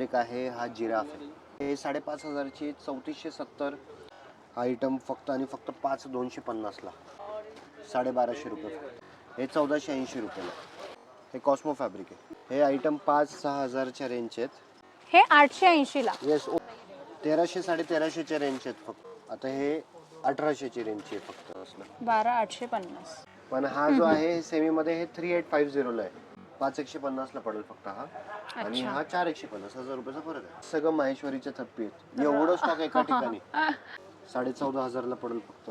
Fabric आहे हा giraffe आहे. हे साडेपाच हजारची चौतीसशे सत्तर हा आयटम फक्त आणि फक्त पाच दोनशे पन्नासला साडेबाराशे रुपये हे चौदाशे ऐंशी रुपयाला हे कॉस्मो फॅब्रिक आहे. हे आयटम पाच सहा हजारच्या रेंजचे आहेत. हे आठशे ऐंशी ला. येस तेराशे साडे तेराशेच्या रेंजचे आहेत फक्त. आता हे अठराशेची रेंजची आहे फक्त असलं. बारा आठशे पन्नास. पण हा जो आहे सेमीमध्ये हे थ्री एट फाईव्ह झिरोला आहे. पाच एकशे पन्नासला पडेल फक्त हा. आणि अच्छा. हा चार एकशे पन्नास हजार रुपयाचा फरक आहे. सगळं माहेश्वरीच्या थप्पी आहेत. एवढं स्टॉक एका ठिकाणी. साडे चौदा हजारला पडेल फक्त.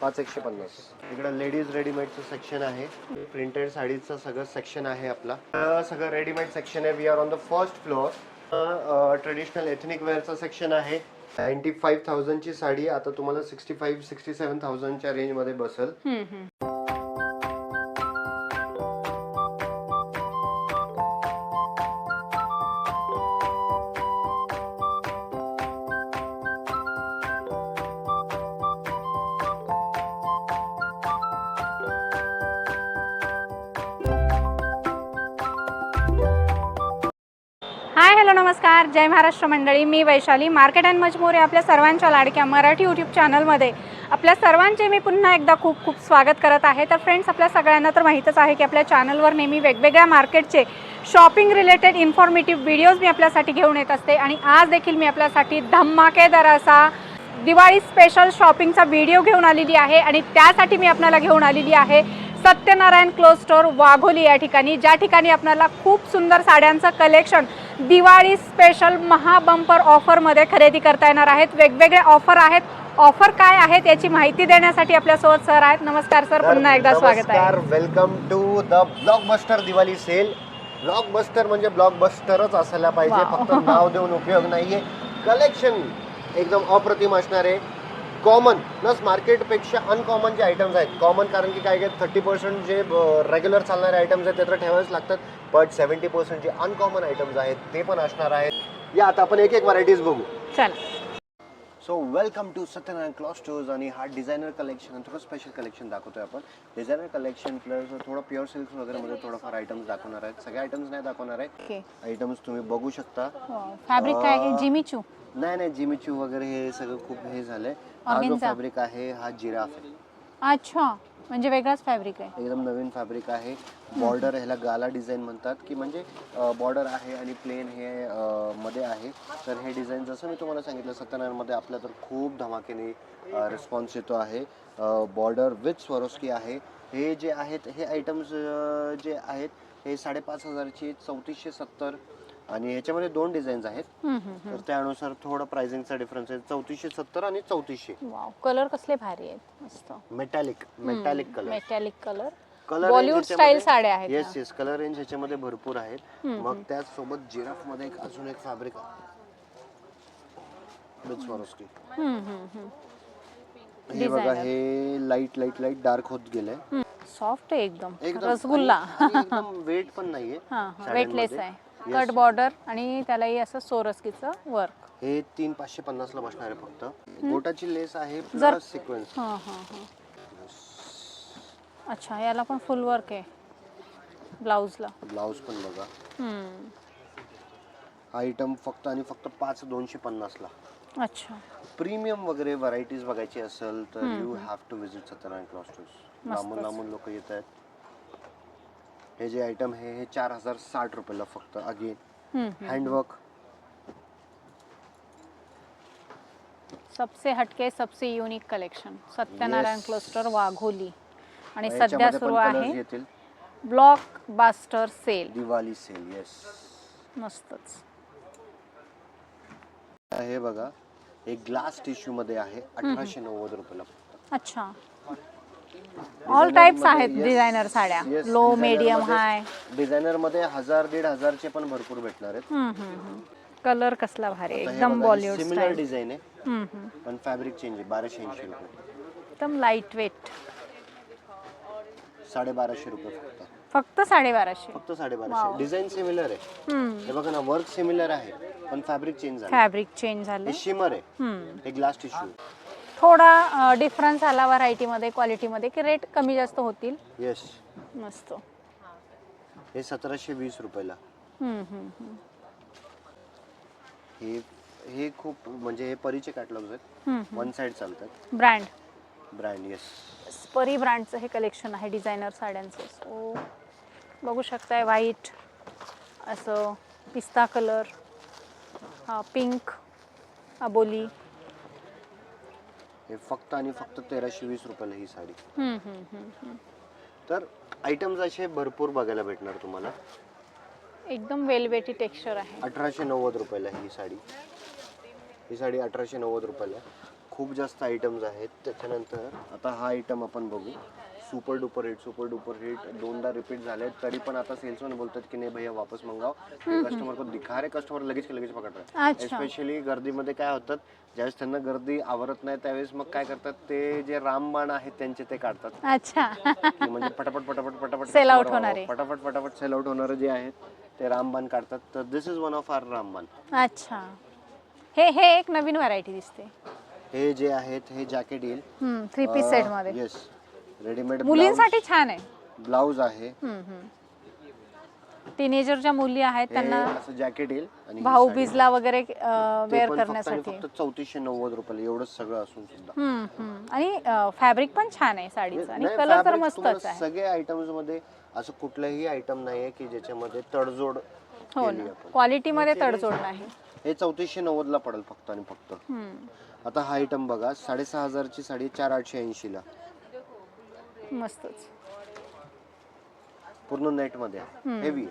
पाच एकशे पन्नास. इकडे लेडीज रेडीमेडचं सेक्शन आहे. प्रिंटेड साडीचं सगळं सेक्शन आहे आपला. अं, सगळं रेडीमेड सेक्शन आहे. We are on the first floor traditional ethnic वेअरचं section आहे. नाईन्टी फाईव्ह थाउजंडची साडी आता तुम्हाला सिक्स्टी फाईव्ह सिक्स्टी सेवन थाउजंडच्या रेंजमध्ये बसेल. हम्म, हम्म. नमस्कार. जय महाराष्ट्र मंडळी. मी वैशाली. मार्केट अँड मजमूर या आपल्या सर्वांच्या लाडक्या मराठी यूट्यूब चॅनलमध्ये आपल्या सर्वांचे मी पुन्हा एकदा खूप खूप स्वागत करत आहे. तर फ्रेंड्स आपल्या सगळ्यांना तर माहीतच आहे की आपल्या चॅनलवर नेहमी वेगवेगळ्या मार्केटचे शॉपिंग रिलेटेड इन्फॉर्मेटिव्ह व्हिडिओज मी आपल्यासाठी घेऊन येत असते. आणि आज देखील मी आपल्यासाठी धमाकेदार असा दिवाळी स्पेशल शॉपिंगचा व्हिडिओ घेऊन आलेली आहे. आणि त्यासाठी मी आपल्याला घेऊन आलेली आहे सत्यनारायण क्लोज स्टोअर वाघोली या ठिकाणी. ज्या ठिकाणी आपल्याला खूप सुंदर साड्यांचं कलेक्शन दिवाळी स्पेशल महाबंपर ऑफरमध्ये खरेदी करता येणार आहेत. वेगवेगळे ऑफर आहेत. ऑफर काय आहेत याची माहिती देण्यासाठी आपल्यासोबत सर आहेत. नमस्कार सर पुन्हा एकदा स्वागत आहे. Welcome to the blockbuster Diwali sale blockbuster म्हणजे ब्लॉकबस्टरच असायला पाहिजे. फक्त नाव देऊन उपयोग नाहीये. कलेक्शन एकदम अप्रतिम असणार. आहे कॉमन प्लस मार्केटपेक्षा अनकॉमन जे आयटम्स आहेत. कॉमन कारण की काय काय थर्टी पर्सेंट जे रेग्युलर चालणारे आयटम्स आहेत ते तर ठेवावेच लागतात. बट सेव्हन्टी पर्सेंट जे अनकॉमन आयटम्स आहेत ते पण असणार आहेत. या आता आपण एक एक व्हरायटीज बघू. चला. So welcome to Satyanarayan cloth stores आणि हा डिझायनर कलेक्शन आणि थोडं स्पेशल कलेक्शन दाखवतोय आपण. डिझायनर कलेक्शन प्लस थोडं प्युअर सिल्क वगैरेमध्ये थोडंफार आयटम्स दाखवणार आहेत. सगळे आयटम्स नाही दाखवणार आहे आयटम्स तुम्ही बघू शकता. फॅब्रिक काय आहे? जिमीचू. नाही नाही जिमीचू वगैरे हे सगळं खूप हे झालंय. हा जो Organza. फॅब्रिक आहे हा जिराफ आहे अच्छा म्हणजे वेगळाच फॅब्रिक आहे. एकदम नवीन फॅब्रिक आहे. बॉर्डर ह्याला गाला डिझाईन म्हणतात की म्हणजे बॉर्डर आहे आणि प्लेन हे अ, मध्ये आहे. तर हे डिझाईन जसं मी तुम्हाला सांगितलं सत्यनारायणमध्ये आपल्या तर खूप धमाकेने रिस्पॉन्स येतो आहे. बॉर्डर विथ स्वरोस्की आहे. हे जे आहेत हे आयटम्स जे आहेत हे साडेपाच हजारची चौतीसशे सत्तर आणि ह्याच्यामध्ये दोन डिझाईन्स आहेत. तर त्यानुसार थोडं प्राइसिंगचा डिफरन्स आहे. चौतीसशे सत्तर आणि चौतीसशे. कलर कसले भारी आहेत. मस्त. Metallic metallic colour metallic colour colour Bollywood style साड्या आहेत येस येस कलर रेंज ह्याच्यामध्ये भरपूर आहेत. मग त्याच सोबत जिराफमध्ये एक अजून एक फॅब्रिक. हे बघा हे लाइट लाइट लाइट डार्क होत गेलंय. सॉफ्ट आहे एकदम. रसगुल्ला. वेट पण नाहीये. वेटलेस आहे. कट बॉर्डर आणि त्यालाही असं सोरस्कीचं वर्क हे तीन पाचशे पन्नास ला बसणार आहे फक्त. गोटाची लेस आहे जर- प्लस सिक्वेन्स हा हा हा. अच्छा याला पण फुल वर्क आहे. ब्लाऊजला ब्लाउज पण बघा. हम्म. आयटम फक्त आणि फक्त पाच दोनशे पन्नास ला. अच्छा. प्रीमियम वगैरे व्हरायटीज बघायची असेल तर you have to visit Satyanarayan cloth stores लांबून लांबून लोक येत आहेत हे जे आयटम आहे हे चार हजार साठ रुपयाला फक्त अगेन. हँडवर्क सबसे हटके सबसे unique collection Satyanarayan Yes. Cluster Wagholi. आणि सध्या सुरू आहे येतील? Blockbuster sale Diwali sale yes मस्तच. हे बघा हे ग्लास टिश्यू मध्ये आहे अठराशे नव्वद रुपयाला अच्छा. ऑल टाइप्स आहेत डिझायनर साड्या. लो मीडियम हाय डिझायनरमध्ये हजार दीड हजारचे पण भरपूर भेटणार आहेत. कलर कसला भारी आहे, एकदम बॉलिवूड सिमिलर स्टाईल डिझाईन आहे. पण फॅब्रिक चेंज आहे बाराशे ऐंशी रुपये. एकदम लाइट वेट साडेबाराशे रुपये फक्त. फक्त साडेबाराशे. फक्त साडेबाराशे. डिझाईन सिमिलर आहे. हे बघा ना वर्क सिमिलर आहे पण फॅब्रिक चेंज झालं. फॅब्रिक चेंज झाले. हे शिमर आहे. हम्म. हे ग्लास टिश्यू थोडा डिफरन्स आला व्हरायटीमध्ये क्वालिटीमध्ये की रेट कमी जास्त होतील. येस मस्त. हे सतराशे वीस रुपयाला. हम्म, हम्म, हम्म. हे हे खूप म्हणजे हे परीचे कॅटलॉग्स आहेत. वन साइड चालतात. ब्रँड ब्रँड येस परी ब्रँडचं हे कलेक्शन आहे डिझायनर साड्यांचं. सो बघू शकताय व्हाईट असं पिस्ता कलर हा पिंक अबोली हे फक्त आणि फक्त तेराशे वीस रुपयाला ही साडी. हम्म, हम्म, हम्म, हम्म. तर आयटम्स असे भरपूर बघायला भेटणार तुम्हाला. एकदम वेलवेटी टेक्स्चर आहे. अठराशे नव्वद रुपयाला ही साडी. ही साडी अठराशे नव्वद रुपयाला. आहे. खूप जास्त आयटम्स आहेत. त्याच्यानंतर आता हा आयटम आपण बघू. Super duper hit super duper hit दोनदा रिपीट झाले तरी पण आता सेल्समॅन बोलतात की नाही भैया वापस मंगाव. कस्टमर को दिखा रे कस्टमर लगेच के लगेच पकड रहे अच्छा. एस्पेशली गर्दीमध्ये काय होतात ज्यावेळेस त्यांना गर्दी आवरत नाही त्यावेळेस मग काय करतात ते जे रामबाण आहेत त्यांचे ते काढतात. अच्छा. म्हणजे पटापट पटापट पटापट out customer होणारे. पटापट पटापट सेल आउट होणारे जे आहेत ते रामबाण काढतात. तर this is one of our रामबाण. अच्छा. हे हे एक नवीन व्हरायटी दिसते. हे जे आहेत हे जॅकेट येईल. थ्री पीस सेटमध्ये. येस रेडीमेड मुलींसाठी छान आहे. ब्लाऊज आहे. टीनेजर मुली आहेत त्यांना असं जॅकेट येईल आणि भाऊ. बीजला वगैरे वेअर करण्यासाठी. फक्त चौतीसशे नव्वद रुपयाला एवढंच सगळं असून सुद्धा. आणि फॅब्रिक पण छान आहे साडीचं. आणि नाही, कलर तर fabric मस्तच तुम्हाला आहे. सगळे आयटम्समध्ये असं कुठलाही आयटम नाहीये की ज्याच्यामध्ये तडजोड हो केली ना. आपण. क्वालिटी मध्ये तडजोड नाही. हे चौतीसशे नव्वद ला पडेल फक्त आणि फक्त. हम्म. आता हा आयटम बघा साडेसहा हजारची साडी चार आठशे ऐंशी ला मस्तच. पूर्ण नेटमध्ये. हेवी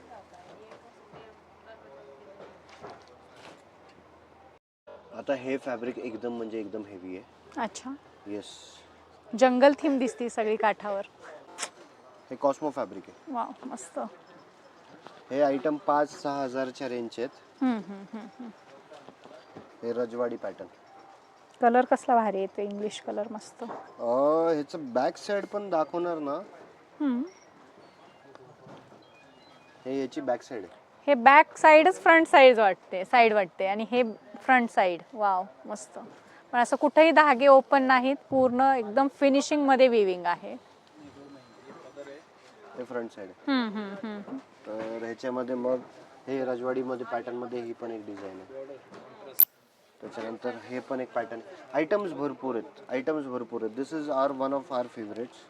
आता हे फॅब्रिक एकदम म्हणजे एकदम हेवी आहे. अच्छा. येस जंगल थीम दिसते सगळी काठावर. हे कॉस्मो फॅब्रिक आहे. वा मस्त. हे आयटम पाच सहा हजारच्या रेंजचे आहेत. हे रजवाडी पॅटर्न कलर कसला भारी येतो इंग्लिश कलर मस्त. ह्याचं बॅक साइड पण दाखवणार ना? हम्म. हे याची बॅक साइड आहे. हे बॅक साईडच फ्रंट साईड वाटते साईड वाटते आणि हे फ्रंट साईड वाव मस्त. पण असं कुठेही धागे ओपन नाहीत पूर्ण एकदम फिनिशिंगमध्ये विविंग आहे. हे फ्रंट साइड आहे. हम्म, हम्म, हम्म. तर ह्याच्यामध्ये मग हे रजवाडीमध्ये पॅटर्नमध्ये ही पण एक डिझाईन आहे. त्याच्यानंतर हे पण एक पॅटर्न आयटम्स भरपूर आहेत. आयटम्स भरपूर आहेत. This is our one of our favourites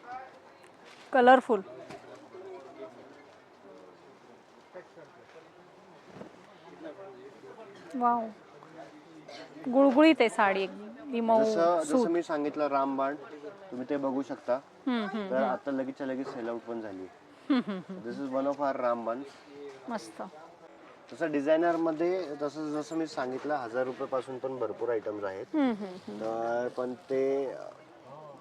colourful wow गुळगुळीत आहे साडी मऊ जसं मी सांगितलं रामबाण तुम्ही ते बघू शकता. हम्म, हम्म, तर आता लगेचच्या लगेच सेल आउट पण झाली. हम्म, हम्म, हम्म. This is one of our रामबाण मस्त. तसं डिझायनरमध्ये तसं जसं मी सांगितलं हजार रुपये पासून पण भरपूर आयटम्स आहेत. तर पण ते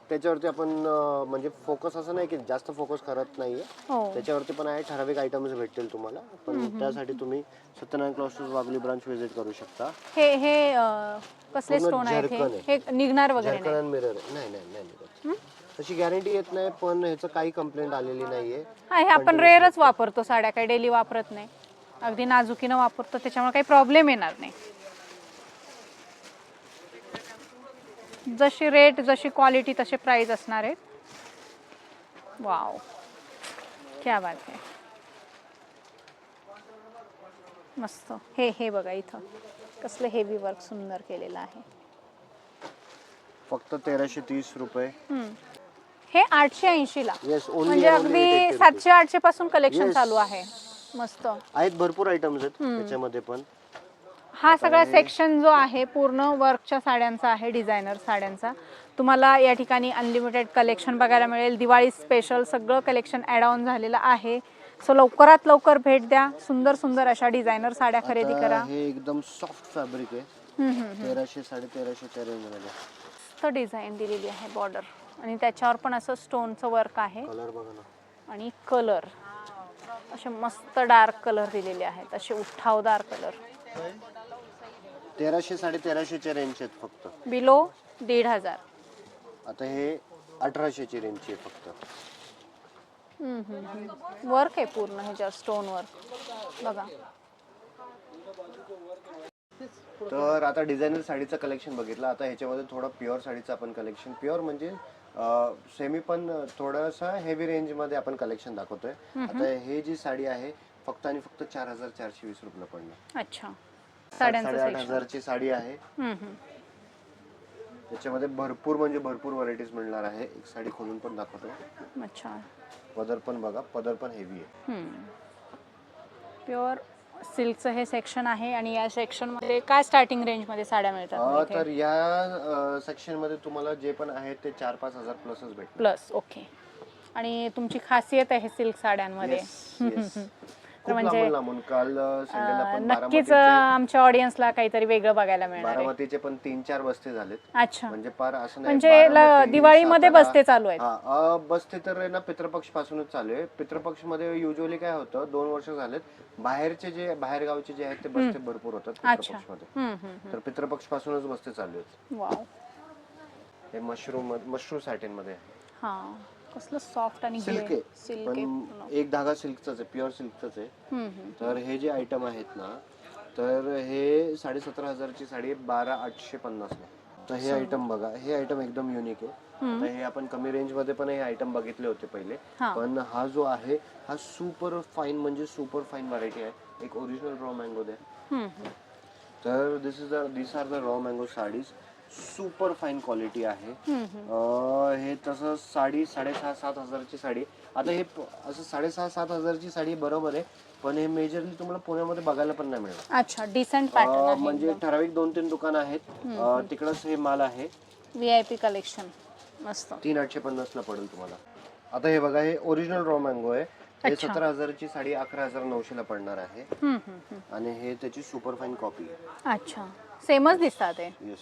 त्याच्यावरती आपण अं, म्हणजे फोकस असं नाही की जास्त फोकस करत नाहीये. हो. त्याच्यावरती पण आहे ठराविक आयटम्स भेटतील तुम्हाला. पण त्यासाठी तुम्ही Satyanarayan clothes Wagholi branch visit करू शकता. हे हे अं, कसले पूर्ण स्टोन आहेत झर्कन हे हे निघणार वगैरे नाही. मिरर नाही नाही नाही. तशी गॅरंटी येत नाही पण ह्याचं काही कंप्लेंट आलेली नाहीये. हा हे आपण रेअरच वापरतो साड्या काही डेली वापरत नाही. अगदी नाजुकीनं वापरतो त्याच्यामुळे काही प्रॉब्लेम येणार नाही. जशी रेट जशी क्वालिटी तसे प्राइस असणार आहेत. वाव क्या बात आहे मस्त. हे हे बघा इथं. कसलं हेवी वर्क सुंदर केलेलं आहे. फक्त तेराशे तीस रुपये. हे आठशे ऐंशी ला. म्हणजे अगदी सातशे आठशे पासून कलेक्शन. चालू आहे. मस्त. आहेत भरपूर आयटम्स आहेत त्याच्यामध्ये पण. हा सगळा सेक्शन जो आहे पूर्ण वर्कच्या साड्यांचा आहे डिझायनर साड्यांचा. तुम्हाला या ठिकाणी अनलिमिटेड कलेक्शन बघायला मिळेल. दिवाळी स्पेशल सगळं कलेक्शन ॲड ऑन झालेलं आहे. सो लवकरात लवकर भेट द्या. सुंदर सुंदर अशा डिझायनर साड्या खरेदी करा. हे एकदम सॉफ्ट फॅब्रिक आहे. तेराशे साडे तेराशेच्या मस्त डिझाईन दिलेली आहे बॉर्डर आणि त्याच्यावर पण असं स्टोनचं वर्क आहे. कलर बघा ना. आणि कलर असे मस्त डार्क कलर दिलेले आहेत असे उठावदार कलर. तेराशे साडे तेराशेच्या रेंजचे आहेत फक्त. बिलो दीड हजार. आता हे अठराशेची रेंजची आहे फक्त. वर्क आहे पूर्ण ह्याच्यावर स्टोन वर्क बघा. तर आता डिझायनर साडीचं कलेक्शन बघितलं. आता ह्याच्यामध्ये थोडं प्युअर साडीचं आपण कलेक्शन प्युअर म्हणजे सेमी पण थोडंसं हेवी रेंजमध्ये आपण कलेक्शन दाखवतोय. आता हे जी साडी आहे फक्त आणि फक्त चार हजार चारशे वीस रुपये पडणार अच्छा साडेआठ. हजारची साडी आहे. त्याच्यामध्ये भरपूर म्हणजे भरपूर व्हरायटीज मिळणार आहे. एक साडी खोलून पण दाखवतो. अच्छा. पदर पण बघा पदर पण हेवी आहे. प्युअर सिल्कचं हे सेक्शन आहे आणि या सेक्शनमध्ये काय स्टार्टिंग रेंजमध्ये साड्या मिळतात इथे? तर या सेक्शनमध्ये तुम्हाला जे पण आहे ते चार पाच हजार प्लसच भेटणार प्लस ओके आणि तुमची खासियत आहे सिल्क साड्यांमध्ये Yes, yes. खूप म्हणजे, लांबून लांबून काल अं, संडेला अं, पण नक्कीच बारामतीचे आमच्या ऑडियन्सला काहीतरी वेगळं बघायला मिळणार आहे. बारामतीचे पण तीन चार बस्ते झालेत. अच्छा. म्हणजे पार असं नाही म्हणजे ल- बारामती, दिवाळीमध्ये सातारा- बसते चालू आहेत. हा अं, बसते तर आहे ना पितृपक्ष पासूनच चालू आहे. पितृपक्षमध्ये युजली काय होतं दोन वर्ष झालेत. बाहेरचे जे बाहेर गावचे जे आहेत ते बसते भरपूर होतात अच्छा. पितृपक्षमध्ये हम्म, हम्म, तर पितृपक्ष पासूनच बसते चालू आहेत. वाव. हे मशरूम मशरूम सॅटिनमध्ये हा. कसलं सॉफ्ट आणि सिल्क आहे पण. एक धागा सिल्कचाच आहे प्युअर सिल्कचाच आहे. तर हे जे आयटम आहेत ना तर हे साडेसतरा हजारची साडी आहे, बारा आठशे पन्नासला तर हे आयटम बघा हे आयटम एकदम युनिक आहे. तर हे आपण कमी रेंजमध्ये पण हे आयटम बघितले होते पहिले. पण हा जो आहे हा सुपर फाईन म्हणजे सुपर फाईन व्हरायटी आहे एक ओरिजिनल रॉ मँगो हम्म. तर this is the this are the raw mango saris super fine quality आहे. अं, हे तसं साडी साडेसहा सात हजारची साडी. आता हे प- असं साडेसहा सात हजारची साडी बरोबर आहे पण हे मेजरली तुम्हाला पुण्यामध्ये बघायला पण नाही मिळणार. अच्छा डिसेंट पॅटर्न अं, आहे म्हणजे ठराविक दोन तीन दुकान आहेत. अं, तिकडंच हे माल आहे. व्ही आय पी कलेक्शन मस्त. तीन आठशे पन्नास ला पडेल तुम्हाला. आता हे बघा हे ओरिजिनल रॉ मँगो आहे. हे अच्छा. सतरा हजारची साडी अकरा हजार नऊशे ला पडणार आहे. हम्म, हम्म, हम्म. आणि हे त्याची सुपर फाईन कॉपी आहे. अच्छा. सेमच दिसतात ते येस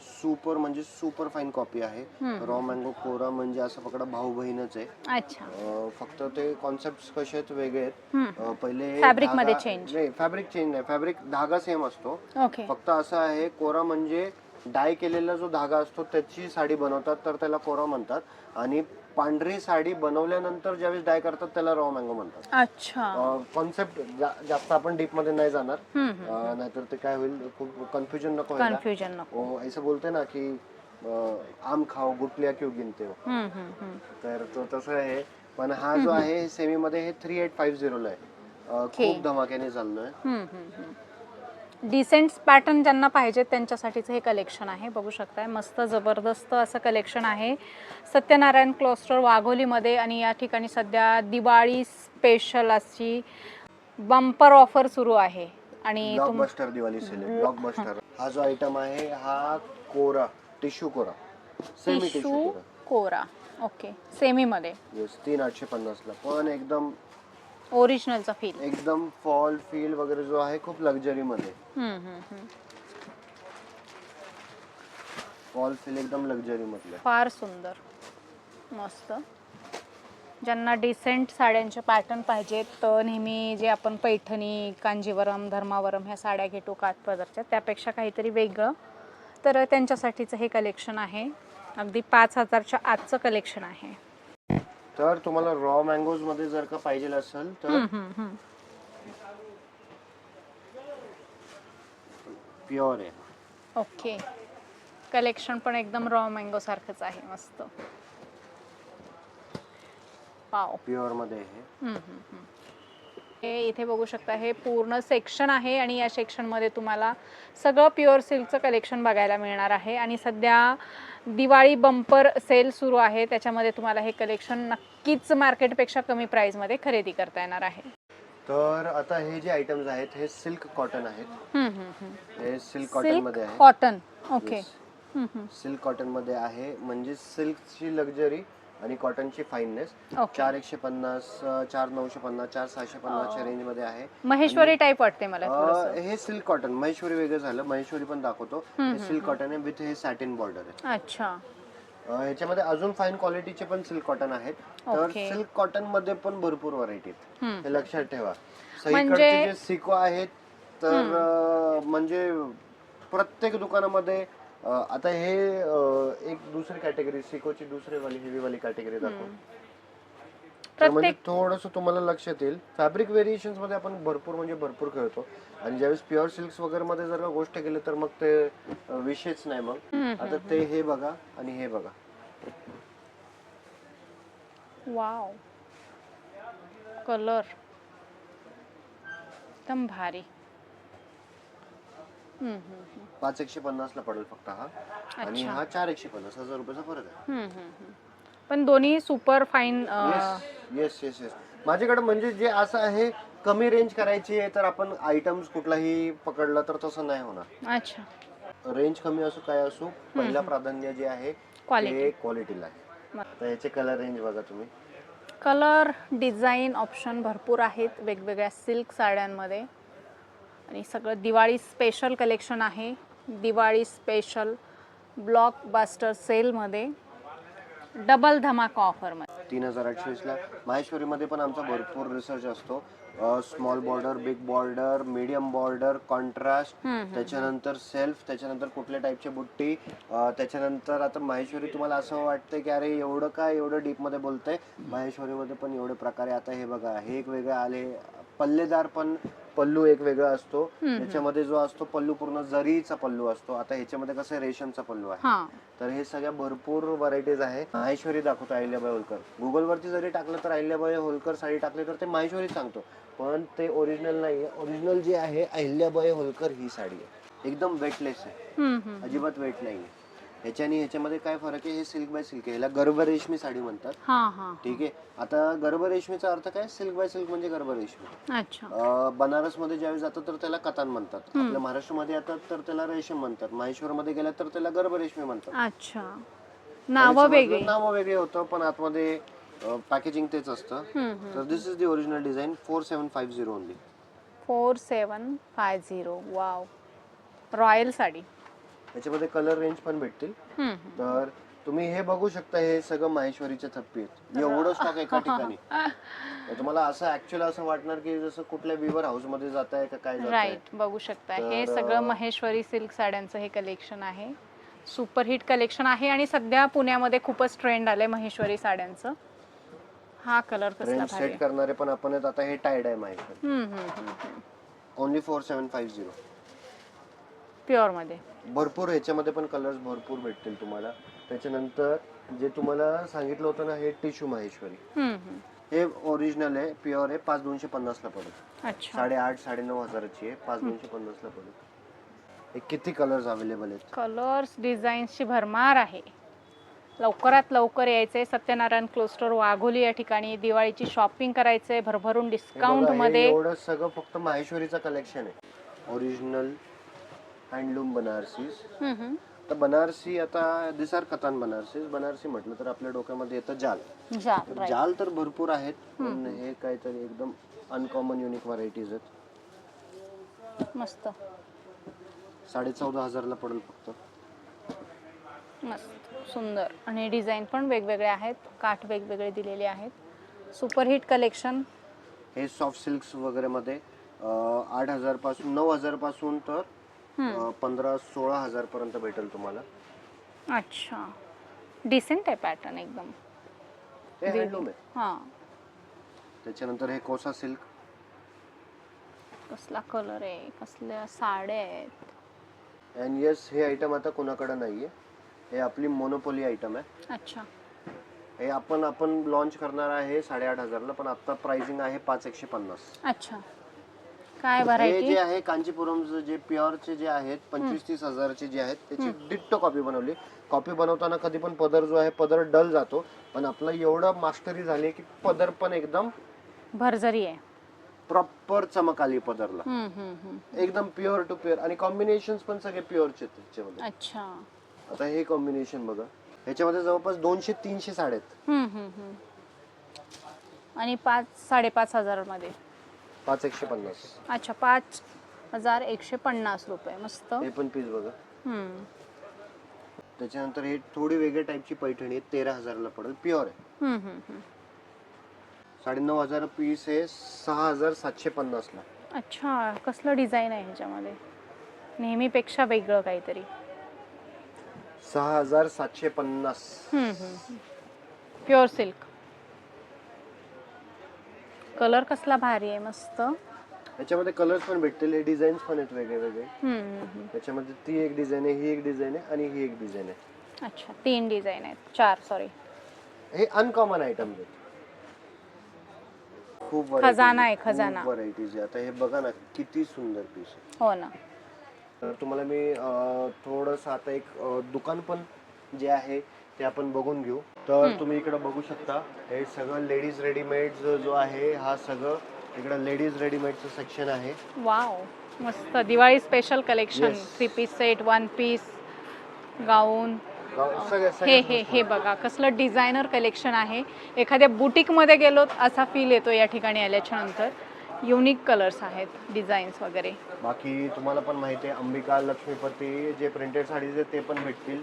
सुपर म्हणजे सुपर फाईन कॉपी आहे. रॉ मँगो कोरा म्हणजे असं पकडा भाऊ बहीणच आहे. अच्छा. अं, फक्त ते कॉन्सेप्ट कसे आहेत वेगळे आहेत. अं, पहिले Fabric मध्ये धागा- change. नाही फॅब्रिक चेंज नाही. फॅब्रिक धागा सेम असतो. ओके फक्त असं आहे कोरा म्हणजे डाय केलेला जो धागा असतो त्याची साडी बनवतात तर त्याला कोरा म्हणतात. आणि पांढरी साडी बनवल्यानंतर ज्यावेळेस डाय करतात त्याला रॉ मँगो म्हणतात. अच्छा. कॉन्सेप्ट जास्त आपण डीपमध्ये नाही जाणार. अं, नाहीतर ते काय होईल खूप कन्फ्युजन नको व्हायला. कन्फ्युजन नको. ऐसा बोलते ना की अं, आम खाओ गुटलिया क्यों गिनते हो? हम्म, हम्म, हम्म. तर तो तसं आहे. पण हा जो आहे सेमी मध्ये हे थ्री एट फाईव्ह झिरोला आहे. अं. खूप धमाक्याने चाललोय. हम्म, हम्म, हम्म. डिसेंट पॅटर्न ज्यांना पाहिजे त्यांच्यासाठीचं हे कलेक्शन आहे. बघू शकताय मस्त जबरदस्त असं कलेक्शन आहे. सत्यनारायण क्लोस्टर वाघोलीमध्ये आणि या ठिकाणी सध्या दिवाळी स्पेशल अशी बंपर ऑफर सुरू आहे. आणि ब्लॉकबस्टर दिवाळी सेल ब्लॉकबस्टर हा जो आयटम आहे हा कोरा टिश्यू कोरा. सेमी टिश्यू टिशू कोरा. ओके सेमीमध्ये तीन आठशे पण एकदम ओरिजिनलचा फील एकदम फॉल फील वगैरे जो आहे खूप लक्झरी मध्ये. फॉल फील एकदम लक्झरी मधलं. फार सुंदर. मस्त. ज्यांना डिसेंट साड्यांचे पॅटर्न पाहिजेत तर नेहमी जे आपण पैठणी कांजीवरम धर्मावरम ह्या साड्या घेतो काठपदरच्या त्यापेक्षा काहीतरी वेगळं. तर त्यांच्यासाठीचं हे कलेक्शन आहे. अगदी पाच हजारच्या आजचं कलेक्शन आहे. तर तुम्हाला रॉ मँगोजमध्ये जर का पाहिजे असेल तर. प्युअर आहे. ओके कलेक्शन पण एकदम रॉ मँगो सारखंच आहे मस्त. पाव प्युअरमध्ये आहे. हे इथे बघू शकता हे पूर्ण सेक्शन आहे आणि या सेक्शनमध्ये तुम्हाला सगळं प्युअर सिल्कचं कलेक्शन बघायला मिळणार आहे. आणि सध्या दिवाळी बंपर सेल सुरू आहे. त्याच्यामध्ये तुम्हाला हे कलेक्शन नक्कीच मार्केटपेक्षा कमी प्राईजमध्ये खरेदी करता येणार आहे. तर आता हे जे आयटम्स आहेत हे सिल्क कॉटन आहेत. हम्म, हम्म, हम्म. हे सिल्क कॉटनमध्ये सिल्क आहे. Cotton okay Yes. हम्म, हम्म. सिल्क कॉटनमध्ये आहे. म्हणजे सिल्कची लक्झरी आणि कॉटनची फाईननेस चार एकशे पन्नास अं, चार नऊशे पन्नास चार सहाशे पन्नासच्या रेंजमध्ये आहे. महेश्वरी टाईप वाटते मला अं, थोडंसं. हे सिल्क कॉटन महेश्वरी वेगळं झालं. महेश्वरी पण दाखवतो. हे सिल्क कॉटन आहे विथ हे सॅटिन बॉर्डर आहे. अच्छा. अं, ह्याच्यामध्ये अजून फाईन क्वालिटीचे पण सिल्क कॉटन आहेत. तर Okay. सिल्क कॉटनमध्ये पण भरपूर व्हरायटी हम्म. हे लक्षात ठेवा. म्हणजे- सगळीकडचे जे सिको आहेत तर अं, म्हणजे प्रत्येक दुकानामध्ये अं, आता हे अं, दुसरी कॅटेगरी सिकोची दुसरी वाली हेवी वाली कॅटेगरी दाखव तर म्हणजे प्रत्येक थोडस तुम्हाला लक्षात येईल फॅब्रिक व्हेरिएशनमध्ये आपण भरपूर म्हणजे भरपूर खेळतो. आणि ज्यावेळेस प्युअर सिल्क्स वगैरे मध्ये जर का गोष्ट केली तर मग ते अं, विषयच नाही मग. हम्म, आता ते हे बघा आणि हे बघा. वाव. कलर एकदम भारी. पाच एकशे पन्नास ला पडेल फक्त हा. आणि. हा चार एकशे पन्नास हजार रुपयाचा फरक आहे. पण दोन्ही super fine yes yes yes माझ्याकडे म्हणजे जे असं आहे कमी रेंज करायची आहे तर आपण आयटम्स कुठलाही पकडला तर तसं नाही होणार. अच्छा. रेंज कमी असो काय असो पहिला प्राधान्य जे आहे Quality. ते क्वालिटीला आहे. तर याचे कलर रेंज बघा तुम्ही. कलर डिझाईन ऑप्शन भरपूर आहेत वेगवेगळ्या सिल्क साड्यांमध्ये. आणि सगळं दिवाळी स्पेशल कलेक्शन आहे. दिवाळी स्पेशल ब्लॉक बास्टर सेलमध्ये डबल धमाका ऑफरमध्ये तीन हजार आठशे वीसला माहेश्वरीमध्ये पण आमचा भरपूर रिसर्च असतो. Small border big border medium border contrast त्याच्यानंतर सेल्फ त्याच्यानंतर कुठल्या टाईपची बुट्टी त्याच्यानंतर आता माहेश्वरी तुम्हाला असं वाटतं की अरे एवढं काय एवढं डीपमध्ये बोलतंय. माहेश्वरीमध्ये पण एवढे प्रकारे. आता हे बघा हे एक वेगळं आले पल्लेदार पण पल्लू एक वेगळा असतो. त्याच्यामध्ये जो असतो पल्लू पूर्ण जरीचा पल्लू असतो. आता ह्याच्यामध्ये कसं रेशमचा पल्लू आहे. हां. तर हे सगळ्या भरपूर व्हरायटीज आहे. माहेश्वरी दाखवतो अहिल्याबाई होलकर. गुगलवरती जरी टाकलं तर अहिल्याबाई होलकर साडी टाकली तर ते माहेश्वरी सांगतो. पण ते ओरिजिनल नाही ओरिजिनल जे आहे अहिल्याबाई होलकर ही साडी आहे. एकदम वेटलेस आहे. अजिबात वेट नाही आहे ह्याच्याने ह्याच्यामध्ये काय फरक आहे? हे सिल्क बाय सिल्क आहे. ह्याला गर्भरेशमी साडी म्हणतात. हां हां ठीक आहे. आता गर्भरेशमीचा अर्थ काय? सिल्क बाय सिल्क म्हणजे गर्भरेशमी अच्छा. अं, बनारसमध्ये ज्यावेळी जातं तर त्याला कतान म्हणतात. आपल्या महाराष्ट्रामध्ये येतात तर त्याला रेशम म्हणतात. माहेश्वरमध्ये गेला तर त्याला गर्भरेशमी म्हणतात. अच्छा. नावं वेगळी. नाव वेगळे होतं पण आतमध्ये पॅकेजिंग तेच असतं. तर this is the original design four seven five zero only four seven five zero wow royal sari. याच्यामध्ये कलर रेंज पण भेटतील. हम्म. तर तुम्ही हे बघू शकता हे सगळं माहेश्वरीचे थप्पी आहेत. एवढं स्टॉक एका ठिकाणी. तर तुम्हाला असं ऍक्च्युअली असं वाटणार की जसं कुठल्या विवर हाऊसमध्ये जात आहे का काय जात आहे. राईट बघू शकता. हे तर, सगळं अ, महेश्वरी सिल्क साड्यांचं हे कलेक्शन आहे. सुपरहिट कलेक्शन आहे आणि सध्या पुण्यामध्ये खूपच ट्रेंड आलंय महेश्वरी साड्यांचं. हा कलर कसला भारी सेट करणारे पण आपण आहेत. आता हे टाईड आहे माहेश्वरी. हम्म, हम्म, हम्म, हम्म. Only four seven five zero प्युअरमध्ये भरपूर ह्याच्यामध्ये पण कलर्स भरपूर भेटतील तुम्हाला. त्याच्यानंतर जे तुम्हाला सांगितलं होतं ना हे टिश्यू माहेश्वरी. हम्म, हम्म. हे ओरिजिनल आहे प्युअर आहे पाच दोनशे पन्नासला पडेल अच्छा. साडेआठ साडेनऊ हजाराची आहे पाच दोनशे पन्नासला पडेल हे किती कलर्स अवेलेबल आहेत? कलर्स डिझाईन्सची भरमार आहे. लवकरात लवकर यायचंय. सत्यनारायण क्लोस्टर वाघोली या ठिकाणी दिवाळीची शॉपिंग करायचंय. भरभरून हे डिस्काउंट बघा, हे मध्ये एवढं सगळं फक्त माहेश्वरीचं कलेक्शन आहे. Original handloom Banarasis. हम्म. तर बनारसी आता दिसार कतान बनारसी बनारसी म्हटलं तर आपल्या डोक्यामध्ये येतं जाल. जा तर. जाल तर भरपूर आहेत पण हे काहीतरी एकदम अनकॉमन युनिक व्हरायटीज आहेत. मस्त. साडे चौदा हजारला पडेल फक्त. मस्त. सुंदर. आणि डिझाईन पण वेगवेगळे आहेत. काठ वेगवेगळे दिलेले आहेत. Superhit collection. हे सॉफ्ट सिल्क्स वगैरे मध्ये आठ हजारपासून नऊ हजारपासून तर पंधरा सोळा हजार पर्यंत भेटेल तुम्हाला. अच्छा. डिसेंट आहे पॅटर्न एकदम. हे हँडलूम आहे हां. त्याच्यानंतर हे कोसा सिल्क. कसला कलर आहे कसल्या साड्या आहेत. अँड येस हे आयटम आता कोणाकडे नाहीये. हे आपली मोनोपोली आयटम आहे. अच्छा. हे आपण आपण लॉन्च करणार आहे साडेआठ हजारला पण आता प्राइसिंग आहे पाच एकशे पन्नास. अच्छा. काय हे व्हरायटी जे आहे कांचीपुरम जे प्युअरचे जे आहेत पंचवीस तीस हजारचे जे आहेत त्याची डिट्टो कॉपी बनवली. कॉपी बनवताना कधी पण पदर जो आहे पदर डल जातो. पण आपलं एवढं मास्टरी झाली की पदर पण एकदम भरजरी आहे. प्रॉपर चमक आली पदरला. हम्म, हम्म, हम्म. एकदम प्युअर टू प्युअर आणि कॉम्बिनेशन पण सगळे प्युअरचे त्याच्यामध्ये. अच्छा. आता हे कॉम्बिनेशन बघा. ह्याच्यामध्ये जवळपास दोनशे तीनशे साड्या आहेत. हम्म, हम्म, हम्म. आणि पाच साडेपाच हजारमध्ये. पाच एकशे पन्नास. अच्छा पाच हजार एकशे पन्नास रुपये. मस्त. हे पण पीस बघा. हम्म, त्याच्यानंतर हे थोडी वेगळ्या टाईपची पैठणी आहे तेरा हजारला पडेल. प्युअर आहे. हम्म, हम्म, हम्म. साडेनऊ हजार पीस आहे सहा हजार सातशे पन्नासला. अच्छा कसलं डिझाईन आहे ह्याच्यामध्ये? नेहमीपेक्षा वेगळं काहीतरी. सहा हजार सातशे पन्नास. प्युअर सिल्क कलर कसला भारी आहे मस्त. याच्यामध्ये कलर्स पण भेटतील हे डिझाईन्स पण आहेत वेगळे वेगळे हम्म, हम्म, हम्म. त्याच्यामध्ये ती एक डिझाईन आहे ही एक डिझाईन आहे आणि ही एक डिझाईन आहे. अच्छा तीन डिझाईन आहेत. चार सॉरी हे अनकॉमन आयटम आहेत. खूप खजाना आहे, खजाना. व्हरायटीज आहे. आता हे बघा ना किती सुंदर पीस आहे. हो ना. तर तुम्हाला मी अं, थोडंसं आता एक अं, दुकान पण जे आहे ते आपण बघून घेऊ. तर तुम्ही इकडं बघू शकता हे सगळं लेडीज रेडीमेड जो आहे हा सगळं इकडं लेडीज रेडीमेडचं सेक्शन आहे. वाव मस्त. Diwali special collection Yes. Three piece set one piece gown गाव- सगळ्या हे हे हे. बघा कसलं डिझायनर कलेक्शन आहे. एखाद्या बुटीकमध्ये गेलो असा फील येतो या ठिकाणी आल्याच्यानंतर. युनिक कलर्स आहेत डिझाईन्स वगैरे. बाकी तुम्हाला पण माहिती आहे अंबिका लक्ष्मीपती जे प्रिंटेड साडीज आहेत ते पण भेटतील.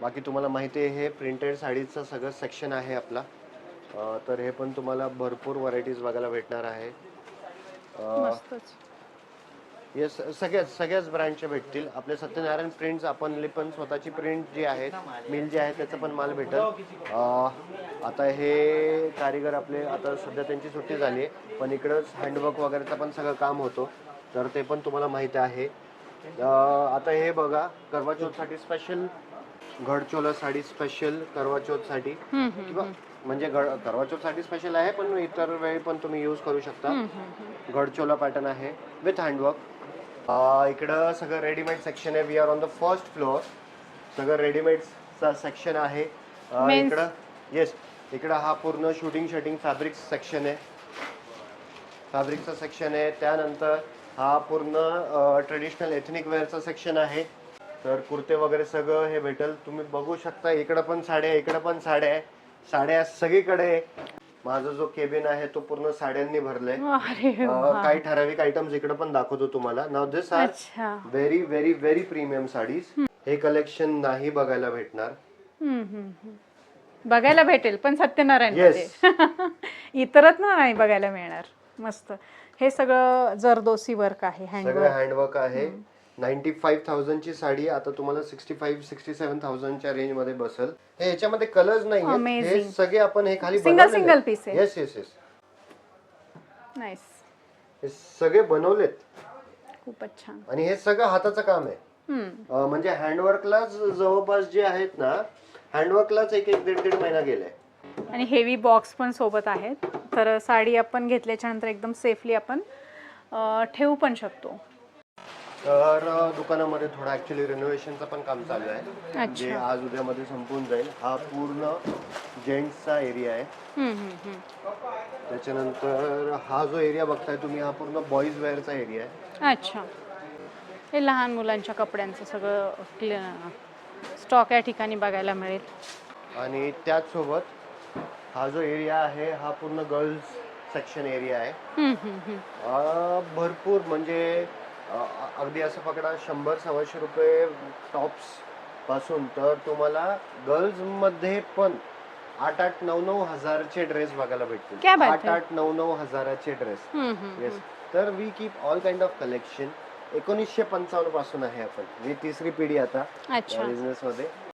बाकी तुम्हाला माहिती आहे हे प्रिंटेड साडीचं सगळं सेक्शन आहे आपला. अं, तर हे पण तुम्हाला भरपूर व्हरायटीज बघायला भेटणार आहे. अं, मस्तच. हे स- सगळ्याच सगळ्याच ब्रँडचे भेटतील. आपले सत्यनारायण प्रिंट्स आपण पण स्वतःची प्रिंट जी आहे मिल जे आहे त्याचं पण माल भेटेल. अं, आता हे कारीगर आपले आता सध्या त्यांची सुट्टी झाली आहे पण इकडंच हँडवर्क वगैरेचं पण सगळं काम होतं. तर ते पण तुम्हाला माहिती आहे. अं, आता हे बघा करवा चौथसाठी स्पेशल घडचोला साडी स्पेशल करवा चौथसाठी हम्म, हम्म, किंवा म्हणजे चौथसाठी स्पेशल आहे पण इतर वेळी पण तुम्ही यूज करू शकता. गडचोला पॅटर्न आहे विथ हँडवर्क इकडं सगळं रेडीमेड सेक्शन आहे. We are on the first floor सगळं रेडीमेडचा सेक्शन आहे. इकडं येस इकडं हा पूर्ण शूटिंग शटिंग फॅब्रिक सेक्शन आहे. फॅब्रिकचा सेक्शन आहे. त्यानंतर हा पूर्ण ट्रेडिशनल एथनिक वेअरचा सेक्शन आहे. तर कुर्ते वगैरे सगळं हे भेटेल. तुम्ही बघू शकता इकडं पण साड्या इकडं पण साड्या आहे. साड्या सगळीकडे. माझा जो केबिन आहे तो पूर्ण साड्यांनी भरलाय. अं. काही ठराविक आयटम्स इकडे पण दाखवतो तुम्हाला. नाव दिस आर अच्छा. Very very very premium saris हे कलेक्शन नाही बघायला भेटणार. हम्म, हम्म, हम्म. बघायला भेटेल पण सत्यनारायण. इतरत ना नाही बघायला मिळणार. मस्त. हे सगळं जरदोसी वर्क आहे सगळं हँडवर्क आहे. नाईन्टी फाईव्ह थाउजंडची साडी आता तुम्हाला सिक्स्टी फाईव्ह सिक्स्टी सेव्हन थाउजंडच्या रेंजमध्ये बसेल. हे याच्यामध्ये कलर्स नाही. हे. सगळे आपण हे खाली single piece आहे. येस येस येस नाईस हे सगळे बनवलेत. खूपच छान. आणि हे सगळं हाताचं काम आहे. हम्म. अं, म्हणजे हँडवर्कलाच जवळपास जे आहेत ना हँडवर्कलाच एक एक दीड दीड महिना गेलाय. आणि हेवी बॉक्स पण सोबत आहेत. तर साडी आपण घेतल्याच्या नंतर एकदम सेफली आपण अं, ठेवू पण शकतो. तर दुकानामध्ये थोडं ऍक्च्युली रिनोव्हेशनचं पण काम चालू आहे. जे आज उद्यामध्ये संपून जाईल. हा पूर्ण जेंट्सचा एरिया आहे. त्याच्यानंतर हा जो एरिया बघताय तुम्ही हा पूर्ण बॉईज वेअरचा एरिया आहे. अच्छा. हे लहान मुलांच्या कपड्यांचं सगळं स्टॉक या ठिकाणी बघायला मिळेल. आणि त्याचसोबत हा जो एरिया आहे हा पूर्ण गर्ल्स सेक्शन एरिया आहे. भरपूर म्हणजे अगदी असं पकडा शंभर सव्वाशे रुपये टॉप्सपासून. तर तुम्हाला गर्ल्समध्ये पण आठ आठ नऊ नऊ हजारचे ड्रेस बघायला भेटतील. आठ. आठ नऊ नऊ हजाराचे ड्रेस येस तर we keep all kind of collection एकोणीसशे पंचावन्नपासून आहे आपण. ही तिसरी पिढी आता. बिझनेस मध्ये.